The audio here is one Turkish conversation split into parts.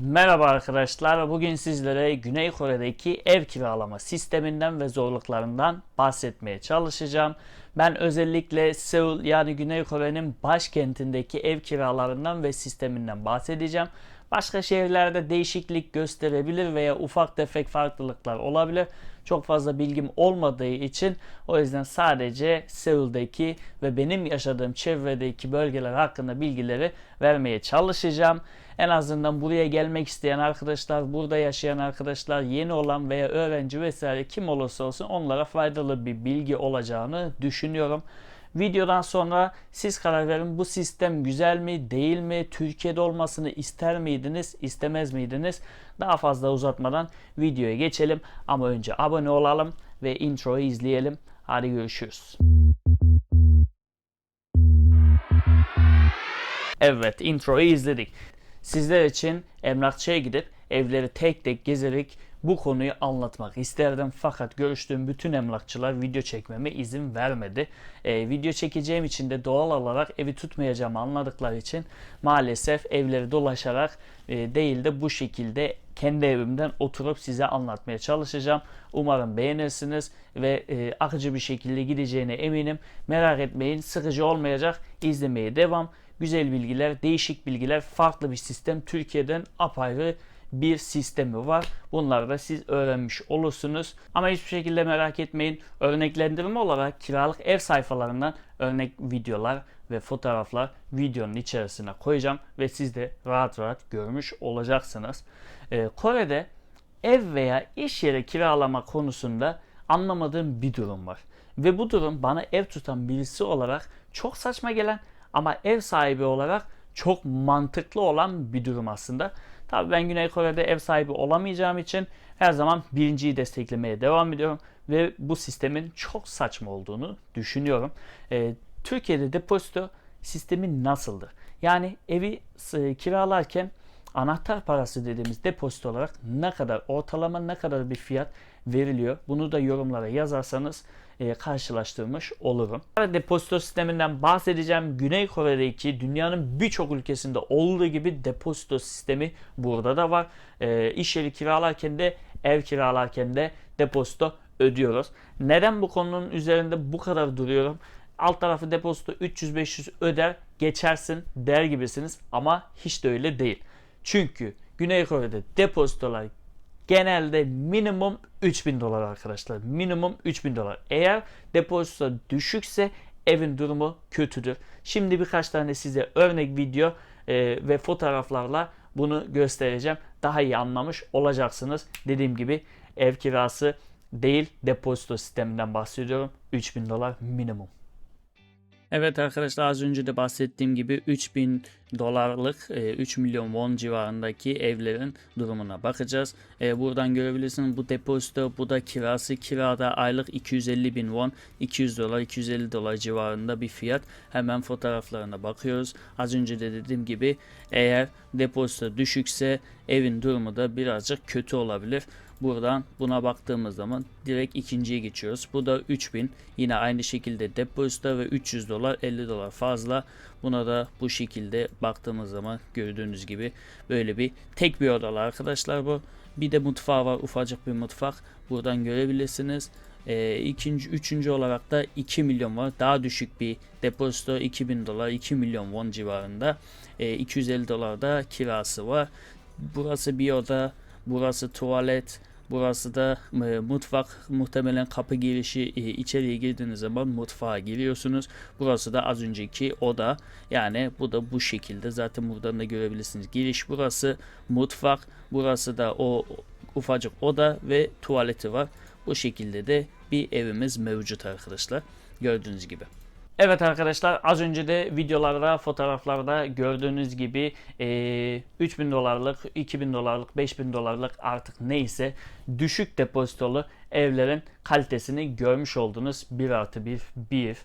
Merhaba arkadaşlar. Bugün sizlere Güney Kore'deki ev kiralama sisteminden ve zorluklarından bahsetmeye çalışacağım. Ben özellikle Seul yani Güney Kore'nin başkentindeki ev kiralarından ve sisteminden bahsedeceğim. Başka şehirlerde değişiklik gösterebilir veya ufak tefek farklılıklar olabilir. Çok fazla bilgim olmadığı için o yüzden sadece Seul'deki ve benim yaşadığım çevredeki bölgeler hakkında bilgileri vermeye çalışacağım. En azından buraya gelmek isteyen arkadaşlar, burada yaşayan arkadaşlar, yeni olan veya öğrenci vesaire kim olursa olsun onlara faydalı bir bilgi olacağını düşünüyorum. Videodan sonra siz karar verin bu sistem güzel mi değil mi? Türkiye'de olmasını ister miydiniz istemez miydiniz? Daha fazla uzatmadan videoya geçelim ama önce abone olalım ve introyu izleyelim. Hadi görüşürüz. Evet introyu izledik. Sizler için emlakçıya gidip evleri tek tek gezerek bu konuyu anlatmak isterdim. Fakat görüştüğüm bütün emlakçılar video çekmeme izin vermedi. Ee, video çekeceğim için de doğal olarak evi tutmayacağımı anladıkları için maalesef evleri dolaşarak e, değil de bu şekilde kendi evimden oturup size anlatmaya çalışacağım. Umarım beğenirsiniz ve e, akıcı bir şekilde gideceğine eminim. Merak etmeyin sıkıcı olmayacak. İzlemeye devam. Güzel bilgiler, değişik bilgiler, farklı bir sistem. Türkiye'den apayrı bir sistemi var. Bunları da siz öğrenmiş olursunuz. Ama hiçbir şekilde merak etmeyin. Örneklendirme olarak kiralık ev sayfalarından örnek videolar ve fotoğraflar videonun içerisine koyacağım ve siz de rahat rahat görmüş olacaksınız. Ee, Kore'de ev veya iş yeri kiralama konusunda anlamadığım bir durum var. Ve bu durum bana ev tutan birisi olarak çok saçma gelen ama ev sahibi olarak çok mantıklı olan bir durum aslında. Tabii ben Güney Kore'de ev sahibi olamayacağım için her zaman birinciyi desteklemeye devam ediyorum ve bu sistemin çok saçma olduğunu düşünüyorum. Ee, Türkiye'de depozito sistemi nasıldı? Yani evi e, kiralarken anahtar parası dediğimiz depozito olarak ne kadar ortalama ne kadar bir fiyat veriliyor? Bunu da yorumlara yazarsanız e, karşılaştırmış olurum. Depozito sisteminden bahsedeceğim. Güney Kore'deki dünyanın birçok ülkesinde olduğu gibi depozito sistemi burada da var. E, yeri kiralarken de ev kiralarken de depozito ödüyoruz. Neden bu konunun üzerinde bu kadar duruyorum? Alt tarafı depozito 300-500 öder geçersin der gibisiniz ama hiç de öyle değil. Çünkü Güney Kore'de depozitolar genelde minimum 3000 dolar arkadaşlar. Minimum 3000 dolar. Eğer depozito düşükse evin durumu kötüdür. Şimdi birkaç tane size örnek video e, ve fotoğraflarla bunu göstereceğim. Daha iyi anlamış olacaksınız. Dediğim gibi ev kirası değil depozito sisteminden bahsediyorum. 3000 dolar minimum. Evet arkadaşlar az önce de bahsettiğim gibi 3000 dolarlık 3 milyon won civarındaki evlerin durumuna bakacağız. E, buradan görebilirsiniz bu depozito bu da kirası kirada aylık 250 bin won 200 dolar 250 dolar civarında bir fiyat. Hemen fotoğraflarına bakıyoruz. Az önce de dediğim gibi eğer depozito düşükse evin durumu da birazcık kötü olabilir. Buradan buna baktığımız zaman direkt ikinciye geçiyoruz. Bu da 3000. Yine aynı şekilde depozito ve 300 dolar 50 dolar fazla. Buna da bu şekilde baktığımız zaman gördüğünüz gibi böyle bir tek bir odalı arkadaşlar bu. Bir de mutfağı var ufacık bir mutfak. Buradan görebilirsiniz. E, ikinci, üçüncü olarak da 2 milyon var. Daha düşük bir depozito 2000 dolar 2 milyon won civarında. E, 250 dolar da kirası var. Burası bir oda. Burası tuvalet. Burası da e, mutfak muhtemelen kapı girişi e, içeriye girdiğiniz zaman mutfağa giriyorsunuz. Burası da az önceki oda. Yani bu da bu şekilde zaten buradan da görebilirsiniz. Giriş burası mutfak. Burası da o ufacık oda ve tuvaleti var. Bu şekilde de bir evimiz mevcut arkadaşlar. Gördüğünüz gibi. Evet arkadaşlar az önce de videolarda fotoğraflarda gördüğünüz gibi e, 3000 dolarlık 2000 dolarlık 5000 dolarlık artık neyse düşük depozitolu evlerin kalitesini görmüş oldunuz. 1 artı 1 1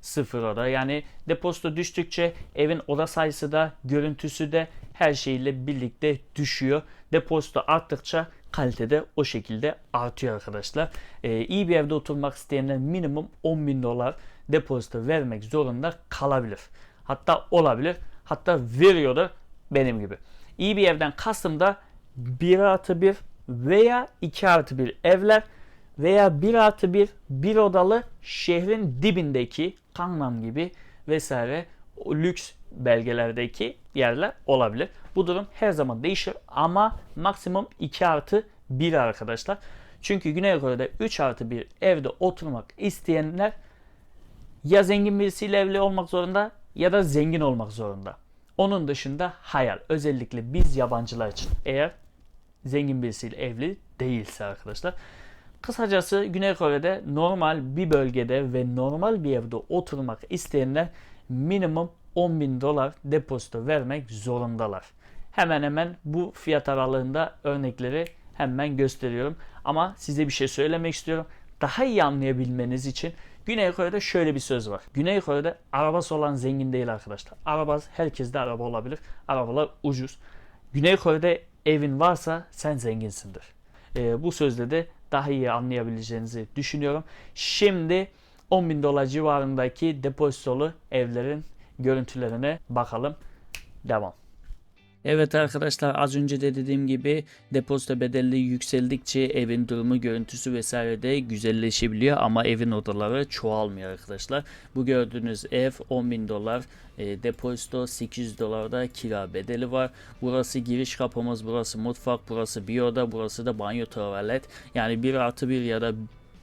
sıfır oda. Yani depozito düştükçe evin oda sayısı da görüntüsü de her şeyle birlikte düşüyor. Depozito arttıkça kalitede o şekilde artıyor arkadaşlar. Ee, iyi bir evde oturmak isteyenler minimum 10 bin dolar depozito vermek zorunda kalabilir. Hatta olabilir. Hatta veriyordur benim gibi. İyi bir evden kastım da 1 artı 1 veya 2 artı 1 evler veya 1 artı 1 bir odalı şehrin dibindeki Gangnam gibi vesaire lüks belgelerdeki yerler olabilir. Bu durum her zaman değişir ama maksimum 2 artı 1 arkadaşlar. Çünkü Güney Kore'de 3 artı 1 evde oturmak isteyenler ya zengin birisiyle evli olmak zorunda ya da zengin olmak zorunda. Onun dışında hayal. Özellikle biz yabancılar için eğer zengin birisiyle evli değilse arkadaşlar. Kısacası Güney Kore'de normal bir bölgede ve normal bir evde oturmak isteyenler minimum 10 bin dolar depozito vermek zorundalar. Hemen hemen bu fiyat aralığında örnekleri hemen gösteriyorum. Ama size bir şey söylemek istiyorum. Daha iyi anlayabilmeniz için Güney Kore'de şöyle bir söz var. Güney Kore'de arabası olan zengin değil arkadaşlar. Araba herkeste araba olabilir. Arabalar ucuz. Güney Kore'de evin varsa sen zenginsindir. Ee, bu sözle de daha iyi anlayabileceğinizi düşünüyorum. Şimdi 10 bin dolar civarındaki depozitolu evlerin görüntülerine bakalım. Devam. Evet arkadaşlar az önce de dediğim gibi depozito bedelli yükseldikçe evin durumu görüntüsü vesaire de güzelleşebiliyor ama evin odaları çoğalmıyor arkadaşlar. Bu gördüğünüz ev 10 bin dolar e, depozito 800 dolarda kira bedeli var. Burası giriş kapımız burası mutfak burası bir oda burası da banyo tuvalet yani 1 artı 1 ya da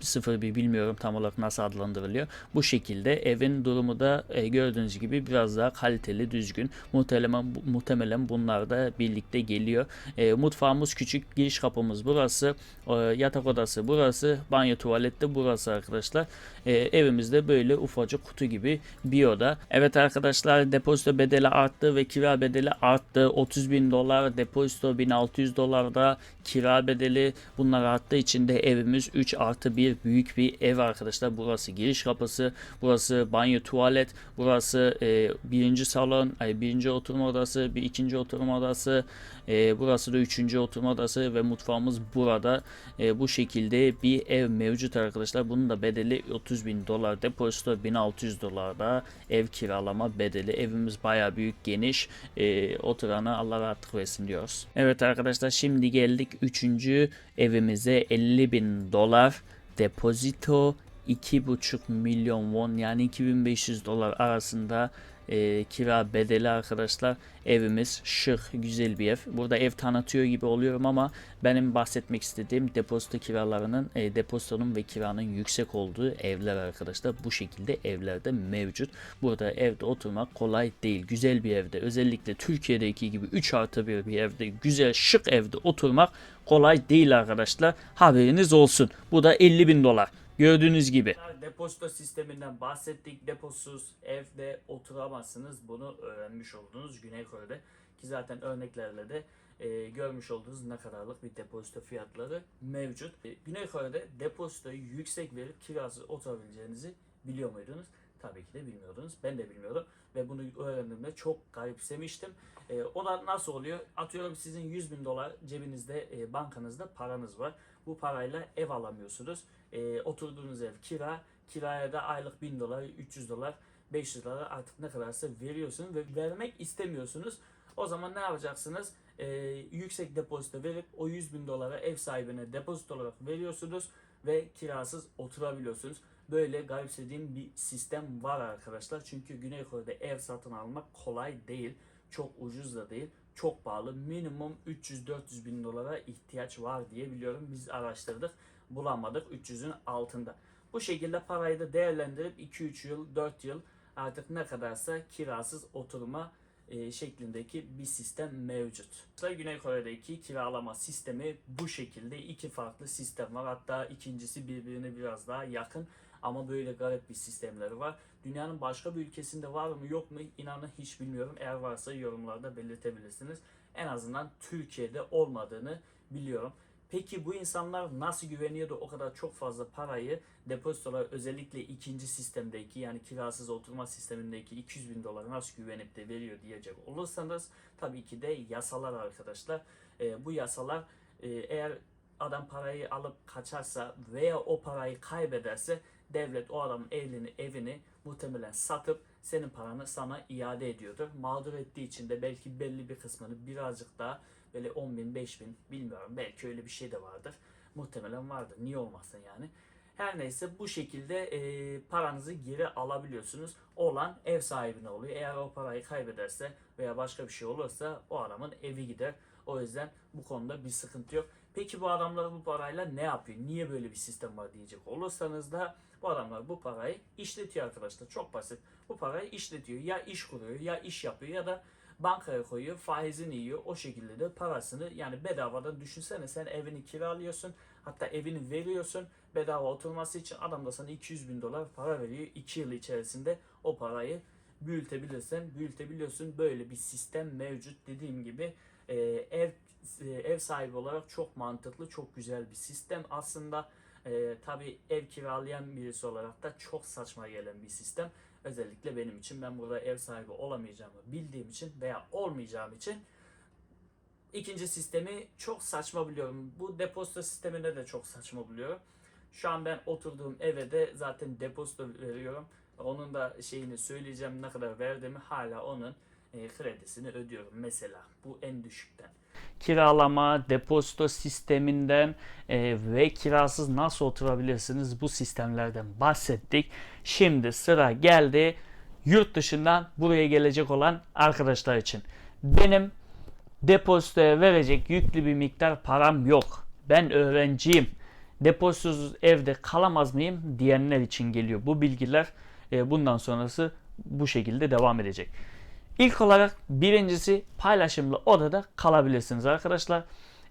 01 bilmiyorum tam olarak nasıl adlandırılıyor. Bu şekilde evin durumu da e, gördüğünüz gibi biraz daha kaliteli, düzgün. Muhtemelen, muhtemelen bunlar da birlikte geliyor. E, mutfağımız küçük, giriş kapımız burası, e, yatak odası burası, banyo tuvalet de burası arkadaşlar. E, evimizde böyle ufacık kutu gibi bir oda. Evet arkadaşlar depozito bedeli arttı ve kira bedeli arttı. 30 bin dolar depozito 1600 dolarda kira bedeli bunlar arttığı için de evimiz 3 artı 1 büyük bir ev arkadaşlar. Burası giriş kapısı, burası banyo tuvalet, burası e, birinci salon, ay, birinci oturma odası, bir ikinci oturma odası, e, burası da üçüncü oturma odası ve mutfağımız burada. E, bu şekilde bir ev mevcut arkadaşlar. Bunun da bedeli 30 bin dolar, depozito 1600 dolarda ev kiralama bedeli. Evimiz baya büyük, geniş. E, oturana Allah rahatlık versin diyoruz. Evet arkadaşlar şimdi geldik üçüncü evimize 50 bin dolar depozito 2,5 milyon won yani 2500 dolar arasında e, kira bedeli arkadaşlar. Evimiz şık, güzel bir ev. Burada ev tanıtıyor gibi oluyorum ama benim bahsetmek istediğim depozito kiralarının, e, depozitonun ve kiranın yüksek olduğu evler arkadaşlar. Bu şekilde evlerde mevcut. Burada evde oturmak kolay değil. Güzel bir evde özellikle Türkiye'deki gibi 3 artı 1 bir evde güzel şık evde oturmak kolay değil arkadaşlar. Haberiniz olsun. Bu da 50 bin dolar. Gördüğünüz gibi. Depozito sisteminden bahsettik. Deposuz evde oturamazsınız. Bunu öğrenmiş oldunuz Güney Kore'de. Ki zaten örneklerle de e, görmüş olduğunuz ne kadarlık bir depozito fiyatları mevcut. E, Güney Kore'de depozitoyu yüksek verip kirasız oturabileceğinizi biliyor muydunuz? Tabii ki de bilmiyordunuz. Ben de bilmiyordum. Ve bunu öğrendiğimde çok garipsemiştim. E, o da nasıl oluyor? Atıyorum sizin 100 bin dolar cebinizde, e, bankanızda paranız var. Bu parayla ev alamıyorsunuz. E, oturduğunuz ev kira. Kiraya da aylık 1000 dolar, 300 dolar, 500 dolar artık ne kadarsa veriyorsunuz ve vermek istemiyorsunuz. O zaman ne yapacaksınız? E, yüksek depozito verip o 100 bin dolara ev sahibine depozito olarak veriyorsunuz ve kirasız oturabiliyorsunuz. Böyle garipsediğim bir sistem var arkadaşlar. Çünkü Güney Kore'de ev satın almak kolay değil. Çok ucuz da değil. Çok pahalı. Minimum 300-400 bin dolara ihtiyaç var diye biliyorum. Biz araştırdık. Bulamadık. 300'ün altında. Bu şekilde parayı da değerlendirip 2-3 yıl, 4 yıl artık ne kadarsa kirasız oturma e, şeklindeki bir sistem mevcut. Güney Kore'deki kiralama sistemi bu şekilde iki farklı sistem var. Hatta ikincisi birbirine biraz daha yakın ama böyle garip bir sistemleri var. Dünyanın başka bir ülkesinde var mı yok mu inanın hiç bilmiyorum. Eğer varsa yorumlarda belirtebilirsiniz. En azından Türkiye'de olmadığını biliyorum. Peki bu insanlar nasıl güveniyordu o kadar çok fazla parayı depozitolar özellikle ikinci sistemdeki yani kirasız oturma sistemindeki 200 bin doları nasıl güvenip de veriyor diyecek olursanız tabii ki de yasalar arkadaşlar. Ee, bu yasalar e, eğer adam parayı alıp kaçarsa veya o parayı kaybederse devlet o adamın evini, evini muhtemelen satıp senin paranı sana iade ediyordur. Mağdur ettiği için de belki belli bir kısmını birazcık daha böyle 10 bin 5 bin bilmiyorum belki öyle bir şey de vardır. Muhtemelen vardır. Niye olmasın yani. Her neyse bu şekilde e, paranızı geri alabiliyorsunuz. Olan ev sahibine oluyor. Eğer o parayı kaybederse veya başka bir şey olursa o adamın evi gider. O yüzden bu konuda bir sıkıntı yok. Peki bu adamlar bu parayla ne yapıyor? Niye böyle bir sistem var diyecek olursanız da bu adamlar bu parayı işletiyor arkadaşlar. Çok basit. Bu parayı işletiyor. Ya iş kuruyor ya iş yapıyor ya da bankaya koyuyor, faizini yiyor. O şekilde de parasını yani bedavadan düşünsene sen evini kiralıyorsun. Hatta evini veriyorsun bedava oturması için adam da sana 200 bin dolar para veriyor. 2 yıl içerisinde o parayı büyütebilirsen büyütebiliyorsun. Böyle bir sistem mevcut. Dediğim gibi e, ev ev sahibi olarak çok mantıklı, çok güzel bir sistem. Aslında e, tabii ev kiralayan birisi olarak da çok saçma gelen bir sistem. Özellikle benim için ben burada ev sahibi olamayacağımı bildiğim için veya olmayacağım için ikinci sistemi çok saçma biliyorum. Bu depozito sistemine de çok saçma buluyorum. Şu an ben oturduğum eve de zaten depozito veriyorum. Onun da şeyini söyleyeceğim ne kadar verdiğimi hala onun e, kredisini ödüyorum mesela. Bu en düşükten. Kiralama, depozito sisteminden e, ve kirasız nasıl oturabilirsiniz bu sistemlerden bahsettik. Şimdi sıra geldi yurt dışından buraya gelecek olan arkadaşlar için. Benim depozitoya verecek yüklü bir miktar param yok. Ben öğrenciyim. Depozitosuz evde kalamaz mıyım diyenler için geliyor. Bu bilgiler e, bundan sonrası bu şekilde devam edecek. İlk olarak birincisi paylaşımlı odada kalabilirsiniz arkadaşlar.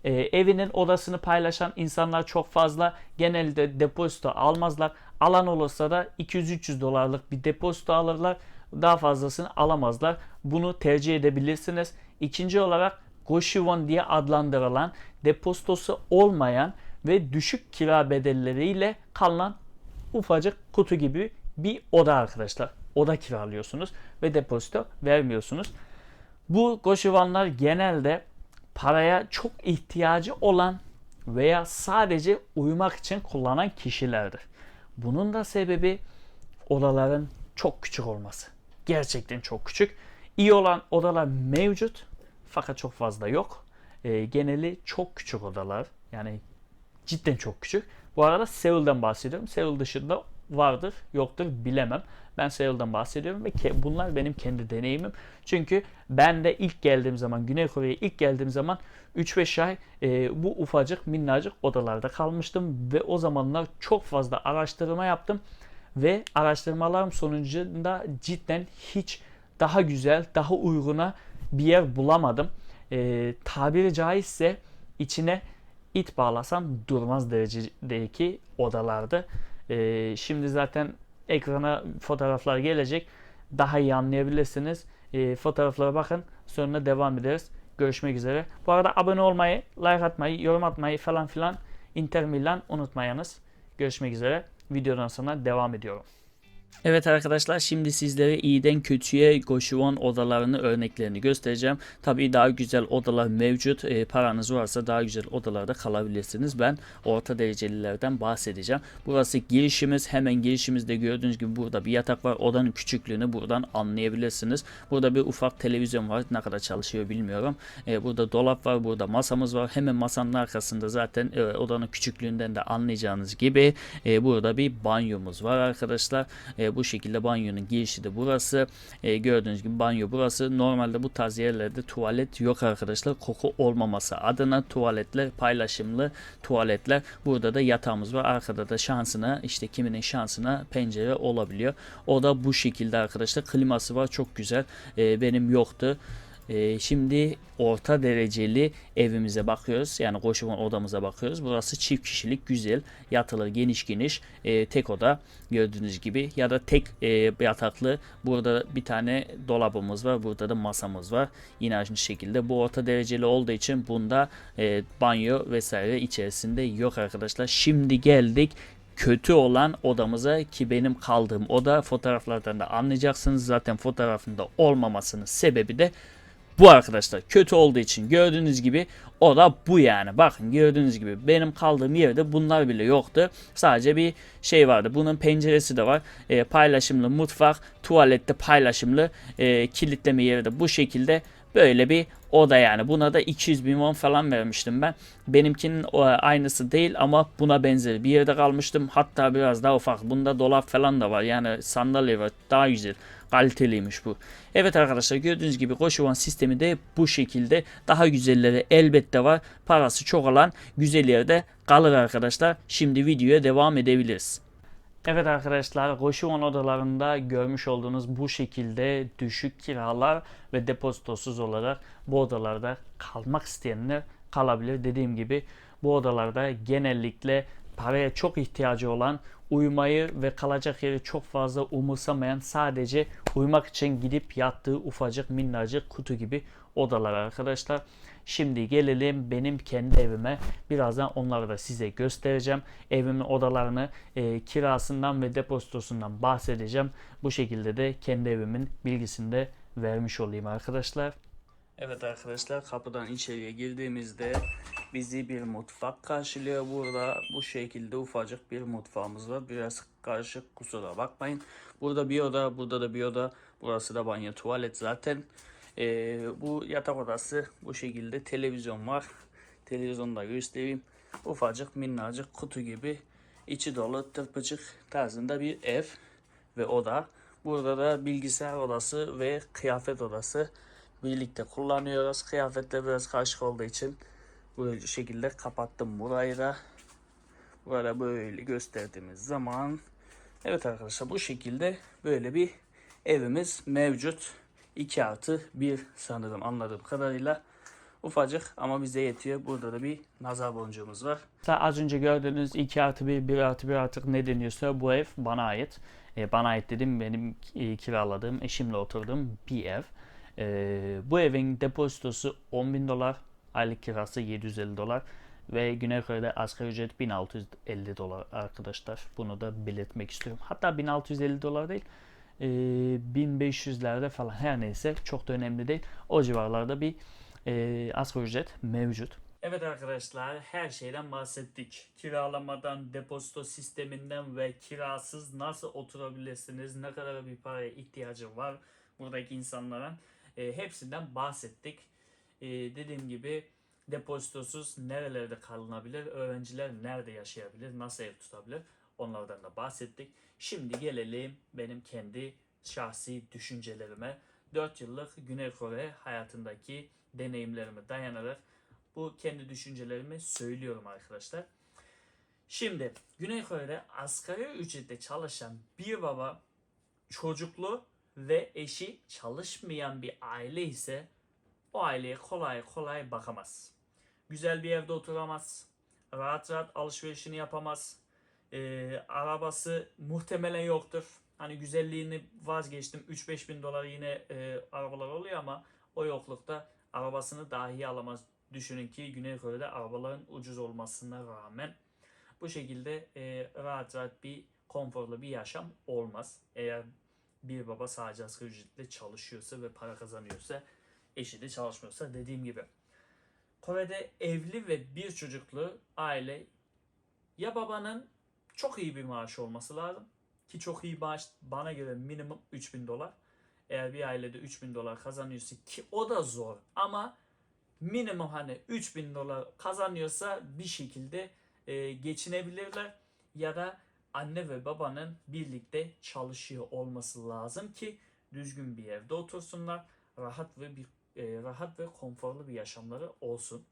E, evinin odasını paylaşan insanlar çok fazla. Genelde depozito almazlar. Alan olursa da 200-300 dolarlık bir depozito alırlar. Daha fazlasını alamazlar. Bunu tercih edebilirsiniz. İkinci olarak Goshivon diye adlandırılan depozitosu olmayan ve düşük kira bedelleriyle kalınan ufacık kutu gibi bir oda arkadaşlar. Oda kiralıyorsunuz ve depozito vermiyorsunuz. Bu Goshivanlar genelde paraya çok ihtiyacı olan veya sadece uyumak için kullanan kişilerdir. Bunun da sebebi odaların çok küçük olması. Gerçekten çok küçük. İyi olan odalar mevcut fakat çok fazla yok. E, geneli çok küçük odalar. Yani cidden çok küçük. Bu arada Seul'den bahsediyorum. Seul dışında vardır, yoktur bilemem. Ben Seul'dan bahsediyorum ve ke- bunlar benim kendi deneyimim. Çünkü ben de ilk geldiğim zaman, Güney Kore'ye ilk geldiğim zaman 3-5 ay e, bu ufacık minnacık odalarda kalmıştım ve o zamanlar çok fazla araştırma yaptım ve araştırmalarım sonucunda cidden hiç daha güzel, daha uyguna bir yer bulamadım. E, tabiri caizse içine it bağlasam durmaz derecedeki odalardı. E, şimdi zaten ekrana fotoğraflar gelecek. Daha iyi anlayabilirsiniz. E, fotoğraflara bakın. Sonra devam ederiz. Görüşmek üzere. Bu arada abone olmayı, like atmayı, yorum atmayı falan filan Inter Milan unutmayınız. Görüşmek üzere. Videodan sonra devam ediyorum. Evet arkadaşlar şimdi sizlere iyiden kötüye Goşivon odalarını örneklerini göstereceğim. Tabii daha güzel odalar mevcut. E, paranız varsa daha güzel odalarda kalabilirsiniz. Ben orta derecelilerden bahsedeceğim. Burası girişimiz. Hemen girişimizde gördüğünüz gibi burada bir yatak var. Odanın küçüklüğünü buradan anlayabilirsiniz. Burada bir ufak televizyon var. Ne kadar çalışıyor bilmiyorum. E, burada dolap var. Burada masamız var. Hemen masanın arkasında zaten e, odanın küçüklüğünden de anlayacağınız gibi e, burada bir banyomuz var arkadaşlar. E, bu şekilde banyonun girişi de burası. E, gördüğünüz gibi banyo burası. Normalde bu tarz yerlerde tuvalet yok arkadaşlar. Koku olmaması adına tuvaletler paylaşımlı tuvaletler. Burada da yatağımız var. Arkada da şansına işte kiminin şansına pencere olabiliyor. O da bu şekilde arkadaşlar. Kliması var çok güzel. E, benim yoktu. Ee, şimdi orta dereceli evimize bakıyoruz. Yani koşuman odamıza bakıyoruz. Burası çift kişilik güzel. Yatılır geniş geniş. e, tek oda gördüğünüz gibi. Ya da tek e, yataklı. Burada bir tane dolabımız var. Burada da masamız var. Yine aynı şekilde. Bu orta dereceli olduğu için bunda e, banyo vesaire içerisinde yok arkadaşlar. Şimdi geldik kötü olan odamıza ki benim kaldığım oda fotoğraflardan da anlayacaksınız. Zaten fotoğrafında olmamasının sebebi de bu arkadaşlar. Kötü olduğu için gördüğünüz gibi oda bu yani. Bakın gördüğünüz gibi benim kaldığım yerde bunlar bile yoktu. Sadece bir şey vardı. Bunun penceresi de var. E, paylaşımlı mutfak, tuvalette paylaşımlı e, kilitleme yeri de bu şekilde böyle bir oda yani. Buna da 200 bin won falan vermiştim ben. Benimkinin o, aynısı değil ama buna benzer bir yerde kalmıştım. Hatta biraz daha ufak. Bunda dolap falan da var. Yani sandalye var. Daha güzel. Kaliteliymiş bu. Evet arkadaşlar gördüğünüz gibi koşuvan sistemi de bu şekilde. Daha güzelleri elbette var. Parası çok olan güzel yerde kalır arkadaşlar. Şimdi videoya devam edebiliriz. Evet arkadaşlar Koşuvan odalarında görmüş olduğunuz bu şekilde düşük kiralar ve depozitosuz olarak bu odalarda kalmak isteyenler kalabilir. Dediğim gibi bu odalarda genellikle paraya çok ihtiyacı olan uyumayı ve kalacak yeri çok fazla umursamayan sadece uyumak için gidip yattığı ufacık minnacık kutu gibi odalar arkadaşlar. Şimdi gelelim benim kendi evime. Birazdan onları da size göstereceğim. Evimin odalarını, e, kirasından ve depozitosundan bahsedeceğim. Bu şekilde de kendi evimin bilgisini de vermiş olayım arkadaşlar. Evet arkadaşlar kapıdan içeriye girdiğimizde bizi bir mutfak karşılıyor. Burada bu şekilde ufacık bir mutfağımız var. Biraz karışık kusura bakmayın. Burada bir oda, burada da bir oda. Burası da banyo tuvalet zaten. Ee, bu yatak odası bu şekilde televizyon var. Televizyonu da göstereyim. Ufacık minnacık kutu gibi içi dolu tırpıcık tarzında bir ev ve oda. Burada da bilgisayar odası ve kıyafet odası birlikte kullanıyoruz. Kıyafetler biraz karışık olduğu için bu şekilde kapattım burayı da. Burada böyle gösterdiğimiz zaman evet arkadaşlar bu şekilde böyle bir evimiz mevcut. 2 artı 1 sanırım anladığım kadarıyla. Ufacık ama bize yetiyor. Burada da bir nazar boncuğumuz var. Az önce gördüğünüz 2 artı 1, 1 artı 1 artık ne deniyorsa bu ev bana ait. E, bana ait dedim benim e, kiraladığım, eşimle oturduğum bir ev. E, bu evin depozitosu 10 bin dolar, aylık kirası 750 dolar ve Güney Kore'de asgari ücret 1650 dolar arkadaşlar. Bunu da belirtmek istiyorum. Hatta 1650 dolar değil, e, 1500'lerde falan her neyse çok da önemli değil. O civarlarda bir e, asgari ücret mevcut. Evet arkadaşlar her şeyden bahsettik. Kiralamadan, depozito sisteminden ve kirasız nasıl oturabilirsiniz, ne kadar bir paraya ihtiyacı var buradaki insanların e, hepsinden bahsettik. E, dediğim gibi depozitosuz nerelerde kalınabilir, öğrenciler nerede yaşayabilir, nasıl ev tutabilir onlardan da bahsettik. Şimdi gelelim benim kendi şahsi düşüncelerime. 4 yıllık Güney Kore hayatındaki deneyimlerime dayanarak bu kendi düşüncelerimi söylüyorum arkadaşlar. Şimdi Güney Kore'de asgari ücretle çalışan bir baba çocuklu ve eşi çalışmayan bir aile ise o aileye kolay kolay bakamaz. Güzel bir evde oturamaz. Rahat rahat alışverişini yapamaz. Ee, arabası muhtemelen yoktur. Hani güzelliğini vazgeçtim. 3-5 bin dolar yine e, arabalar oluyor ama o yoklukta arabasını dahi alamaz. Düşünün ki Güney Kore'de arabaların ucuz olmasına rağmen bu şekilde e, rahat rahat bir konforlu bir yaşam olmaz. Eğer bir baba sadece asgari ücretle çalışıyorsa ve para kazanıyorsa eşi de çalışmıyorsa dediğim gibi. Kore'de evli ve bir çocuklu aile ya babanın çok iyi bir maaşı olması lazım ki çok iyi maaş bana göre minimum 3000 dolar. Eğer bir ailede 3000 dolar kazanıyorsa ki o da zor ama minimum hani 3000 dolar kazanıyorsa bir şekilde e, geçinebilirler ya da anne ve babanın birlikte çalışıyor olması lazım ki düzgün bir evde otursunlar. Rahat ve bir e, rahat ve konforlu bir yaşamları olsun.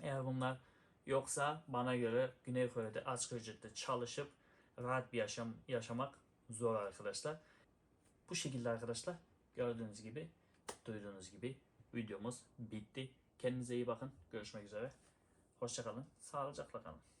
Eğer bunlar yoksa bana göre Güney Kore'de asgari ücretle çalışıp rahat bir yaşam yaşamak zor arkadaşlar. Bu şekilde arkadaşlar gördüğünüz gibi duyduğunuz gibi videomuz bitti. Kendinize iyi bakın. Görüşmek üzere. Hoşçakalın. Sağlıcakla kalın.